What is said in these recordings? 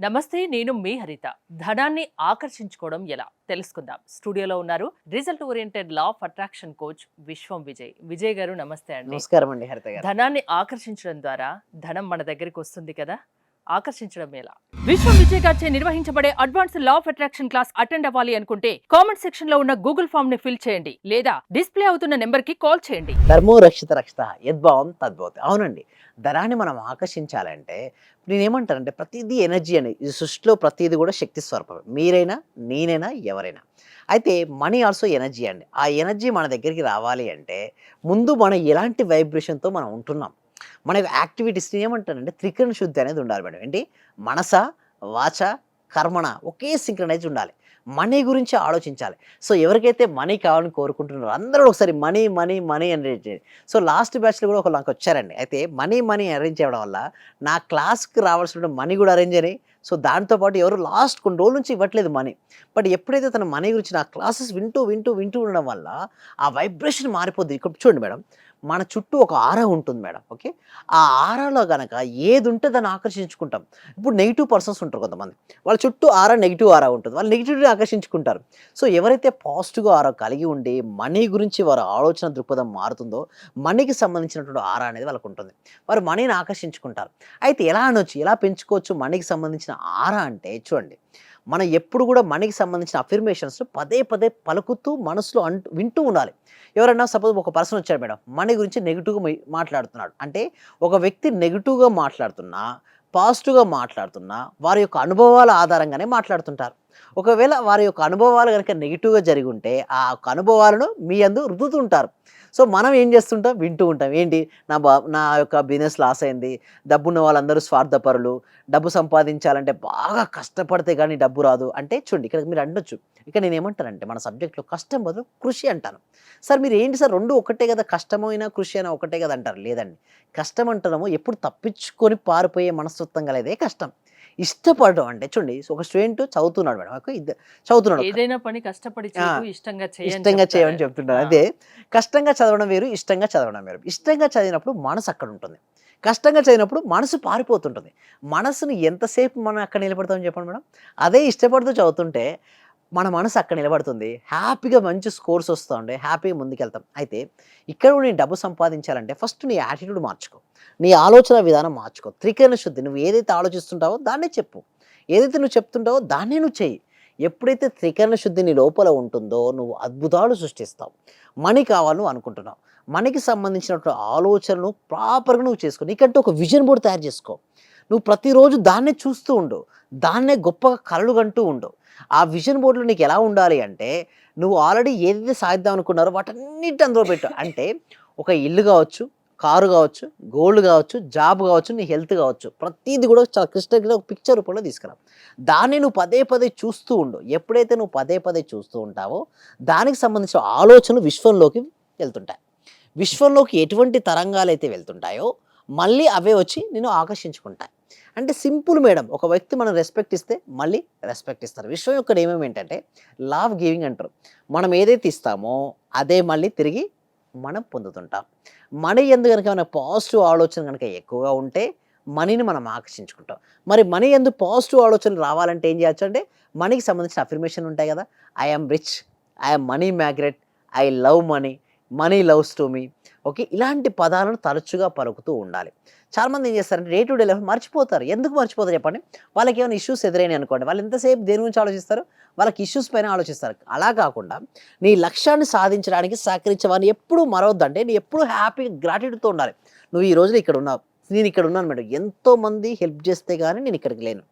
నమస్తే నేను మీ హరిత. ధనాన్ని ఆకర్షించుకోవడం ఎలా? తెలుసుకుందాం. స్టూడియోలో ఉన్నారు result oriented law of attraction coach Vishwam Vijay. Vijay గారు నమస్తే అండి. నమస్కారం అండి హరిత గారు. ధనాన్ని ఆకర్షించడం ద్వారా ధనం మన దగ్గరికి వస్తుంది కదా? ఆకర్షించడం ఎలా? విశ్వం విజయ్ గారిచే నిర్వహించబడే advance law of attraction class attend అవ్వాలి అనుకుంటే కామెంట్ సెక్షన్లో ఉన్న గూగుల్ ఫామ్ని ఫిల్ చేయండి లేదా డిస్ప్లే అవుతున్న నెంబర్కి కాల్ చేయండి. ధర్మో రక్షిత రక్షిత యద్భావం తద్భవతి. అవునండి. ధనాన్ని మనం ఆకర్షించాలంటే నేనేమంటానంటే ప్రతిదీ ఎనర్జీ అని ఈ సృష్టిలో ప్రతిదీ కూడా శక్తి స్వరూపమే. మీరైనా నేనైనా ఎవరైనా. అయితే మనీ ఆల్సో ఎనర్జీ అండి. ఆ ఎనర్జీ మన దగ్గరికి రావాలి అంటే ముందు మనం ఎలాంటి వైబ్రేషన్తో మనం ఉంటున్నాం? మన యాక్టివిటీస్ని ఏమంటారంటే త్రికరణ శుద్ధి అనేది ఉండాలి మేడం. ఏంటి? మనస వాచ కర్మణ ఒకే సింక్రనైజ్ ఉండాలి. మనీ గురించి ఆలోచించాలి. సో ఎవరికైతే మనీ కావాలని కోరుకుంటున్నారో అందరూ ఒకసారి మనీ మనీ మనీ అరేంజ్ చేయండి. సో లాస్ట్ బ్యాచ్లో కూడా ఒక నాకు వచ్చారండి. అయితే మనీ మనీ అరేంజ్ చేయడం వల్ల నా క్లాస్కి రావాల్సిన మనీ కూడా అరేంజ్ అయినాయి సో దాంతోపాటు ఎవరు లాస్ట్ కొన్ని రోజుల నుంచి ఇవ్వట్లేదు మనీ. బట్ ఎప్పుడైతే తన మనీ గురించి నా క్లాసెస్ వింటూ వింటూ వింటూ ఉండడం వల్ల ఆ వైబ్రేషన్ మారిపోద్ది. ఇక్కడ చూడండి మేడం మన చుట్టూ ఒక ఆరా ఉంటుంది మేడం ఓకే? ఆ ఆరాలో కనుక ఏది ఉంటే దాన్ని ఆకర్షించుకుంటాం. ఇప్పుడు నెగిటివ్ పర్సన్స్ ఉంటారు కొంతమంది. వాళ్ళ చుట్టూ ఆరా నెగిటివ్ ఆరా ఉంటుంది. వాళ్ళు నెగిటివ్ని ఆకర్షించుకుంటారు. సో ఎవరైతే పాజిటివ్గా ఆరా కలిగి ఉండి మనీ గురించి వారి ఆలోచన దృక్పథం మారుతుందో మనీకి సంబంధించినటువంటి ఆరా అనేది వాళ్ళకు ఉంటుంది వారు మనీని ఆకర్షించుకుంటారు. అయితే ఎలా అనొచ్చు? ఎలా పెంచుకోవచ్చు? మనీకి సంబంధించిన ఆరా అంటే చూడండి మనం ఎప్పుడు కూడా మనకి సంబంధించిన అఫిర్మేషన్స్ పదే పదే పలుకుతూ మనసులో అంటూ వింటూ ఉండాలి. ఎవరైనా సపోజ్ ఒక పర్సన్ వచ్చాడు మేడం మనీ గురించి నెగిటివ్గా మాట్లాడుతున్నాడు. అంటే ఒక వ్యక్తి నెగిటివ్గా మాట్లాడుతున్నా పాజిటివ్గా మాట్లాడుతున్నా వారి యొక్క అనుభవాల ఆధారంగానే మాట్లాడుతుంటారు. ఒకవేళ వారి యొక్క అనుభవాలు కనుక నెగిటివ్గా జరిగి ఉంటే ఆ యొక్క అనుభవాలను మీ అందు రుద్దుతుంటారు. సో మనం ఏం చేస్తుంటాం? వింటూ ఉంటాం. ఏంటి? నా బా నా యొక్క బిజినెస్ లాస్ అయింది. డబ్బున్న వాళ్ళందరూ స్వార్థపరులు. డబ్బు సంపాదించాలంటే బాగా కష్టపడితే కానీ డబ్బు రాదు. అంటే చూడండి ఇక్కడ మీరు అండొచ్చు ఇక్కడ నేను ఏమంటానంటే మన సబ్జెక్ట్లో కష్టం బదులు కృషి అంటాను. సార్ మీరు ఏంటి సార్? రెండు ఒకటే కదా కష్టమైనా కృషి అయినా ఒకటే కదా అంటారు? లేదండి. కష్టం అంటున్నాము ఎప్పుడు తప్పించుకొని పారిపోయే మనస్తత్వం కలదే కష్టం. ఇష్టపడడం అంటే చూడండి ఒక స్టూడెంట్ చదువుతున్నాడు మేడం ఒక ఇద్దరు చదువుతున్నాడు ఏదైనా పని కష్టపడి ఇష్టంగా ఇష్టంగా చేయమని ఆ. అదే కష్టంగా చదవడం వేరు ఇష్టంగా చదవడం వేరు. ఇష్టంగా చదివినప్పుడు మనసు అక్కడ ఉంటుంది. కష్టంగా చదివినప్పుడు మనసు పారిపోతుంటుంది. మనసుని ఎంతసేపు మనం అక్కడ నిలబడతామని చెప్పండి మేడం? అదే ఇష్టపడుతూ చదువుతుంటే మన మనసు అక్కడ నిలబడుతుంది. హ్యాపీగా మంచి స్కోర్స్ వస్తూ ఉండే హ్యాపీగా ముందుకెళ్తాం. అయితే ఇక్కడ కూడా డబ్బు సంపాదించాలంటే ఫస్ట్ నీ యాటిట్యూడ్ మార్చుకో. నీ ఆలోచన విధానం మార్చుకో. త్రికరణ శుద్ధి. నువ్వు ఏదైతే ఆలోచిస్తుంటావో దాన్నే చెప్పు. ఏదైతే నువ్వు చెప్తుంటావో దాన్నే నువ్వు చెయ్యి. ఎప్పుడైతే త్రికరణ శుద్ధి నీ లోపల ఉంటుందో నువ్వు అద్భుతాలు సృష్టిస్తావు. మనీ కావాలను అనుకుంటున్నావు. మనకి సంబంధించినటువంటి ఆలోచనలు ప్రాపర్గా నువ్వు చేసుకో. నీకంటే ఒక విజన్ బోర్డు తయారు చేసుకో. నువ్వు ప్రతిరోజు దాన్నే చూస్తూ ఉండు. దాన్నే గొప్పగా కలలు కంటూ ఉండు. ఆ విజన్ బోర్డులో నీకు ఎలా ఉండాలి అంటే నువ్వు ఆల్రెడీ ఏదైతే సాధిద్దాం అనుకున్నారో వాటన్నిటి అందులో పెట్టు. అంటే ఒక ఇల్లు కావచ్చు కారు కావచ్చు గోల్డ్ కావచ్చు జాబ్ కావచ్చు నీ హెల్త్ కావచ్చు. ప్రతిదీ కూడా చాలా క్రిస్టల్గా ఒక పిక్చర్ రూపంలో తీసుకురా. దాన్ని నువ్వు పదే పదే చూస్తూ ఉండు. ఎప్పుడైతే నువ్వు పదే పదే చూస్తూ ఉంటావో దానికి సంబంధించిన ఆలోచనలు విశ్వంలోకి వెళ్తుంటాయి. విశ్వంలోకి ఎటువంటి తరంగాలు అయితే వెళ్తుంటాయో మళ్ళీ అవే వచ్చి నేను ఆకర్షించుకుంటాయి. అంటే సింపుల్ మేడం ఒక వ్యక్తి మనం రెస్పెక్ట్ ఇస్తే మళ్ళీ రెస్పెక్ట్ ఇస్తారు. విషయం యొక్క నియమం ఏంటంటే లావ్ గివింగ్ అంటారు. మనం ఏదైతే ఇస్తామో అదే మళ్ళీ తిరిగి మనం పొందుతుంటాం. మనీ ఎందు కనుక మన పాజిటివ్ ఆలోచన కనుక ఎక్కువగా ఉంటే మనీని మనం ఆకర్షించుకుంటాం. మరి మనీ ఎందు పాజిటివ్ ఆలోచనలు రావాలంటే ఏం చేయొచ్చు అంటే మనీకి సంబంధించిన అఫర్మేషన్ ఉంటాయి కదా. I'm rich I'm money magnet I love money money loves to me okay ఇలాంటి పదాలను తరచుగా పలుకుతూ ఉండాలి. చాలామంది ఏం చేస్తారంటే డే టు డే లైఫ్ మర్చిపోతారు. ఎందుకు మర్చిపోతారు చెప్పండి? వాళ్ళకి ఏమైనా ఇష్యూస్ ఎదురైనాయి అనుకోండి. వాళ్ళు ఎంతసేపు దేని గురించి ఆలోచిస్తారు? వాళ్ళకి ఇష్యూస్ పైన ఆలోచిస్తారు. అలా కాకుండా నీ లక్ష్యాన్ని సాధించడానికి సహకరించేవాడిని ఎప్పుడు మరవద్దంటే నీ ఎప్పుడు హ్యాపీగా గ్రాటిట్యూడ్తో ఉండాలి. నువ్వు ఈ రోజున ఇక్కడ ఉన్నావు. నేను ఇక్కడ ఉన్నాను మేడం. ఎంతోమంది హెల్ప్ చేస్తే కానీ నేను ఇక్కడికి లేను.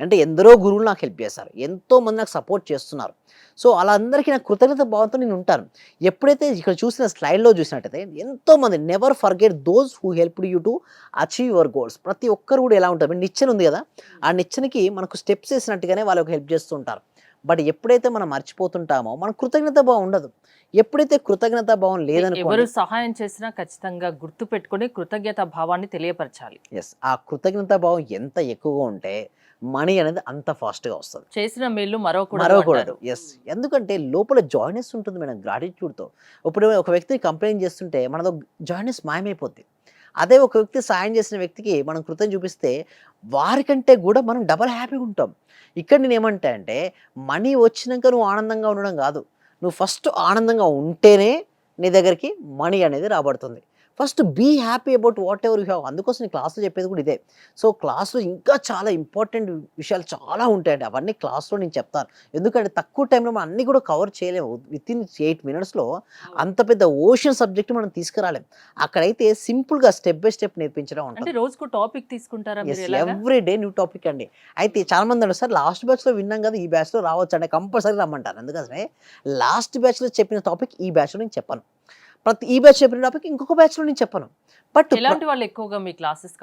అంటే ఎందరో గురువులు నాకు హెల్ప్ చేస్తారు ఎంతోమంది నాకు సపోర్ట్ చేస్తున్నారు. సో అలా అందరికీ నాకు కృతజ్ఞత భావంతో నేను ఉంటాను. ఎప్పుడైతే ఇక్కడ చూసిన స్లైడ్లో చూసినట్టయితే ఎంతోమంది never forget those who help you to achieve your goals ప్రతి ఒక్కరు కూడా ఎలా ఉంటారు? నిచ్చెన ఉంది కదా? ఆ నిచ్చెనకి మనకు స్టెప్స్ వేసినట్టుగానే వాళ్ళకి హెల్ప్ చేస్తూ ఉంటారు. బట్ ఎప్పుడైతే మనం మర్చిపోతుంటామో మన కృతజ్ఞత భావం ఉండదు. ఎప్పుడైతే కృతజ్ఞత భావం ఎవరు లేదనుకో సహాయం చేసినా ఖచ్చితంగా గుర్తు పెట్టుకుని కృతజ్ఞత భావాన్ని తెలియపరచాలి. ఎస్ ఆ కృతజ్ఞత భావం ఎంత ఎక్కువగా ఉంటే మనీ అనేది అంత ఫాస్ట్గా వస్తుంది. చేసిన మేలు మరొకూడదు మరవకూడదు. ఎస్ ఎందుకంటే లోపల జాయినెస్ ఉంటుంది మేడం గ్రాటిట్యూడ్తో ఇప్పుడు ఒక వ్యక్తి కంప్లైంట్ చేస్తుంటే మనతో జాయినెస్ మాయమైపోద్ది. అదే ఒక వ్యక్తి సాయం చేసిన వ్యక్తికి మనం కృతజ్ఞత చూపిస్తే వారికంటే కూడా మనం డబల్ హ్యాపీగా ఉంటాం. ఇక్కడ నేను ఏమంటా అంటే మనీ వచ్చినాక నువ్వు ఆనందంగా ఉండడం కాదు. నువ్వు ఫస్ట్ ఆనందంగా ఉంటేనే నీ దగ్గరికి మనీ అనేది రాబడుతుంది. First be happy about whatever you have అందుకోసం నేను క్లాస్లో చెప్పేది కూడా ఇదే. సో క్లాస్లో ఇంకా చాలా ఇంపార్టెంట్ విషయాలు చాలా ఉంటాయండి. అవన్నీ క్లాస్లో నేను చెప్తాను. ఎందుకంటే తక్కువ టైంలో మనం అన్నీ కూడా కవర్ చేయలేము. విత్ ఇన్ ఎయిట్ మినిట్స్లో అంత పెద్ద ఓషన్ సబ్జెక్ట్ మనం తీసుకురాలేం. అక్కడైతే సింపుల్గా స్టెప్ బై స్టెప్ నేర్పించడం అంటే ఉంటుంది రోజుకు టాపిక్ తీసుకుంటారా ఎవ్రీ డే న్యూ టాపిక్ అండి. అయితే చాలా మంది అంటారు సార్ లాస్ట్ బ్యాచ్లో విన్నాం కదా ఈ బ్యాచ్లో రావచ్చు? అంటే కంపల్సరీ రమ్మంటారు. అందుకనే లాస్ట్ బ్యాచ్లో చెప్పిన టాపిక్ ఈ బ్యాచ్లో నేను చెప్పాను. ప్రతి ఈ బ్యాచ్ చెప్పిన టాపిక్ ఇంకొక బ్యాచ్లో నేను చెప్పను. బట్ ఎలాంటి వాళ్ళు ఎక్కువగా మీ క్లాసెస్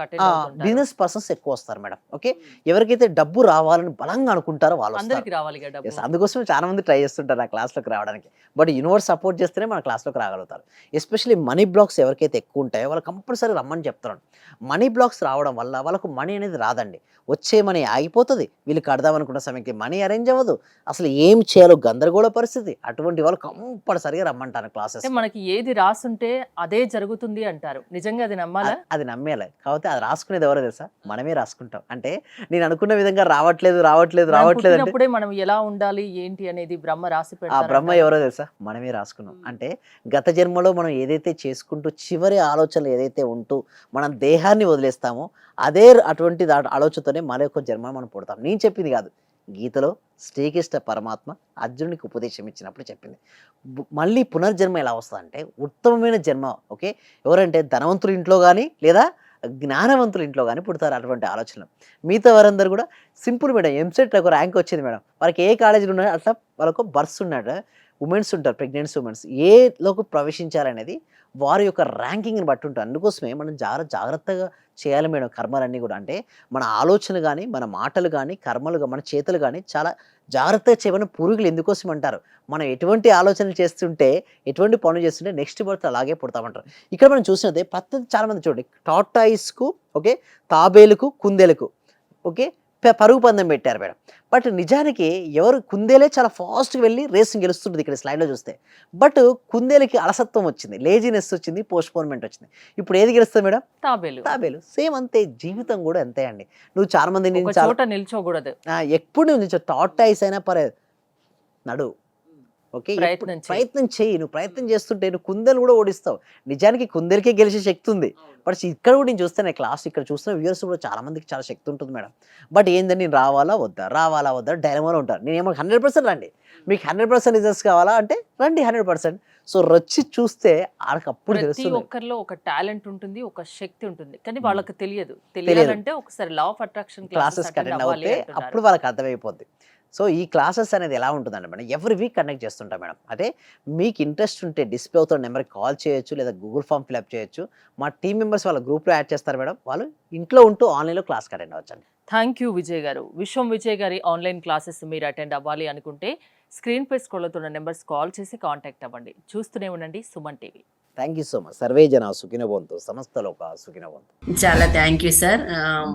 బిజినెస్ పర్సన్స్ ఎక్కువ వస్తారు మేడం ఓకే? ఎవరికైతే డబ్బు రావాలని బలంగా అనుకుంటారో వాళ్ళు అందరికి రావాలి అందుకోసం చాలా మంది ట్రై చేస్తుంటారు ఆ క్లాస్లోకి రావడానికి. బట్ యూనివర్స్ సపోర్ట్ చేస్తేనే మన క్లాస్లోకి రాగలుగుతారు. ఎస్పెషల్లీ మనీ బ్లాక్స్ ఎవరికైతే ఎక్కువ ఉంటాయో వాళ్ళు కంపల్సరీ రమ్మని చెప్తున్నాను. మనీ బ్లాక్స్ రావడం వల్ల వాళ్ళకు మనీ అనేది రాదండి. వచ్చే మనీ ఆగిపోతుంది. వీళ్ళు కడదామనుకున్న సమయంకి మనీ అరేంజ్ అవ్వదు. అసలు ఏం చేయాలో గందరగోళ పరిస్థితి. అటువంటి వాళ్ళు కంపల్సరీగా రమ్మంటాను క్లాసెస్ మనకి ఏది రాసుంటే అదే జరుగుతుంది అంటారు. నిజంగా అది నమ్మాలా? అది నమ్మేయాలి కాకపోతే అది రాసుకునేది ఎవరో తెలుసా? మనమే రాసుకుంటాం. అంటే నేను అనుకున్న విధంగా రావట్లేదు రావట్లేదు రావట్లేదు పుట్టినప్పుడే మనం ఎలా ఉండాలి ఏంటి అనేది బ్రహ్మ రాసి ఆ బ్రహ్మ. ఎవరో తెలుసా? మనమే రాసుకున్నాం. అంటే గత జన్మలో మనం ఏదైతే చేసుకుంటూ చివరి ఆలోచనలు ఏదైతే ఉంటూ మనం దేహాన్ని వదిలేస్తామో అదే అటువంటి ఆలోచనతోనే మరొక జన్మ మనం పుడతాం. నేను చెప్పింది కాదు. గీతలో శ్రీకృష్ణ పరమాత్మ అర్జునుడికి ఉపదేశం ఇచ్చినప్పుడు చెప్పింది. మళ్ళీ పునర్జన్మ ఎలా వస్తుందంటే ఉత్తమమైన జన్మ ఓకే? ఎవరంటే ధనవంతుల ఇంట్లో కానీ లేదా జ్ఞానవంతుల ఇంట్లో కానీ పుడతారు అటువంటి ఆలోచనలు. మిగతా వారందరూ కూడా సింపుల్ మేడం ఎంసెట్ ఒక ర్యాంక్ వచ్చింది మేడం. వారికి ఏ కాలేజీలో ఉన్నాయో అట్లా వాళ్ళకు బర్స్ ఉన్నాడు. ఉమెన్స్ ఉంటారు ప్రెగ్నెన్సీ ఉమెన్స్. ఏలోకి ప్రవేశించాలనేది వారి యొక్క ర్యాంకింగ్ని బట్టి ఉంటుంది. అందుకోసమే మనం జాగ్ర జాగ్రత్తగా చేయాలి మేడం కర్మలన్నీ కూడా. అంటే మన ఆలోచన కానీ మన మాటలు కానీ కర్మలు మన చేతులు కానీ చాలా జాగ్రత్తగా చేయమని పురుగులు ఎందుకోసం అంటారు? మనం ఎటువంటి ఆలోచనలు చేస్తుంటే ఎటువంటి పనులు చేస్తుంటే నెక్స్ట్ బర్త్ అలాగే పుడతామంటారు. ఇక్కడ మనం చూసినదే పద్ధతి చాలామంది చూడండి. టాటాయిస్కు ఓకే తాబేలుకు కుందేలకు ఓకే పరుగు పందెం పెట్టారు మేడం. బట్ నిజానికి ఎవరు కుందేలే చాలా ఫాస్ట్గా వెళ్ళి రేసింగ్ గెలుస్తుంటుంది ఇక్కడ స్లైడ్లో చూస్తే. బట్ కుందేలకి అలసత్వం వచ్చింది లేజినెస్ వచ్చింది పోస్ట్పోన్మెంట్ వచ్చింది. ఇప్పుడు ఏది గెలుస్తుంది మేడం? తాబేలు. తాబేలు. సేమ్ అంతే జీవితం కూడా అంతే అండి. నువ్వు చాలా మంది నిల్చోకూడదు. ఎప్పుడు నుంచి టాట్ ఐస్ అయినా పర్లేదు నడు. ఓకే? ప్రయత్నం చేయి. నువ్వు ప్రయత్నం చేస్తుంటే నువ్వు కుందేలు కూడా ఓడిస్తావు. నిజానికి కుందేలకే గెలిచే శక్తి ఉంది. బట్ ఇక్కడ కూడా నేను చూస్తాను క్లాస్ ఇక్కడ చూస్తున్న వ్యూవర్స్ కూడా చాలా మందికి చాలా శక్తి ఉంటుంది మేడం. బట్ ఏందని నేను రావాలా వద్దా? రావాలా వద్దా? డైలమాలో ఉంటారు నేను ఏమో హండ్రెడ్ పర్సెంట్ రండి. మీకు హండ్రెడ్ పర్సెంట్ రిజల్ట్స్ కావాలా అంటే రండి హండ్రెడ్ పర్సెంట్. సో వచ్చి చూస్తే ఆడకి అప్పుడు ప్రతి తెలుస్తుంది. ఒక్కరిలో ఒక టాలెంట్ ఉంటుంది ఒక శక్తి ఉంటుంది. కానీ వాళ్ళకి తెలియదు. తెలియాలంటే ఒకసారి law of attraction classes attend అవుతే అప్పుడు వాళ్ళకి అర్థమైపోద్ది. సో ఈ క్లాసెస్ అనేది ఎలా ఉంటుందండి మేడం? ఎవ్రీ వీక్ కండక్ట్ చేస్తుంటాం మేడం. అంటే మీకు ఇంట్రెస్ట్ ఉంటే డిస్ప్లే అవుతున్న నెంబర్కి కాల్ చేయొచ్చు లేదా గూగుల్ ఫామ్ ఫిల్అప్ చేయొచ్చు. మా టీం మెంబర్స్ వాళ్ళ గ్రూప్లో యాడ్ చేస్తారు మేడం. వాళ్ళు ఇంట్లో ఉంటూ ఆన్లైన్లో క్లాస్కి అటెండ్ అవ్వచ్చు థ్యాంక్ యూ విజయ్ గారు. విశ్వం విజయ్ గారి ఆన్లైన్ క్లాసెస్ మీరు అటెండ్ అవ్వాలి అనుకుంటే స్క్రీన్ పై స్క్రోల్ అవుతున్న నెంబర్స్ కాల్ చేసి కాంటాక్ట్ అవ్వండి. చూస్తూనే ఉండండి Suman TV. Thank you so much survey జన సుఖినవంతు సమస్త లోక సుఖినవంతు చాలా థ్యాంక్ యూ సార్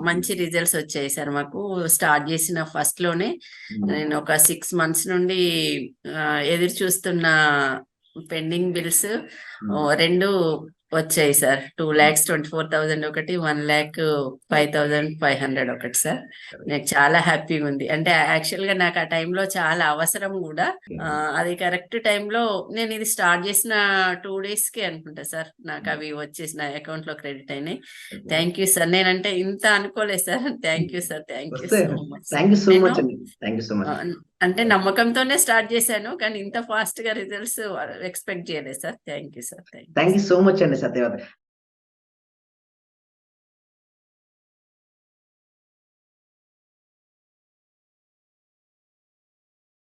మంచి రిజల్ట్స్ వచ్చాయి సార్ మాకు. స్టార్ట్ చేసిన ఫస్ట్లోనే నేను ఒక సిక్స్ మంత్స్ నుండి ఎదురు చూస్తున్న పెండింగ్ బిల్స్ రెండు వచ్చాయి sir. Two lakhs twenty four thousand ఒకటి one lakh five thousand five hundred ఒకటి సార్. నాకు చాలా హ్యాపీగా ఉంది. అంటే యాక్చువల్గా నాకు ఆ టైంలో చాలా అవసరం కూడా. ఆ, అది కరెక్ట్ టైంలో నేను ఇది స్టార్ట్ చేసిన టూ డేస్కి అనుకుంటా సార్. నాకు అవి వచ్చేసి నా అకౌంట్లో క్రెడిట్ అయినాయి. Thank you sir. నేనంటే ఇంత అనుకోలేదు sir. Thank you sir. Thank you so much అంటే నమ్మకంతోనే స్టార్ట్ చేశాను కానీ ఇంత ఫాస్ట్గా రిజల్ట్స్ ఎక్స్పెక్ట్ చేయలేదు sir. Thank you sir. Thank thank you so much అండి సత్యవతి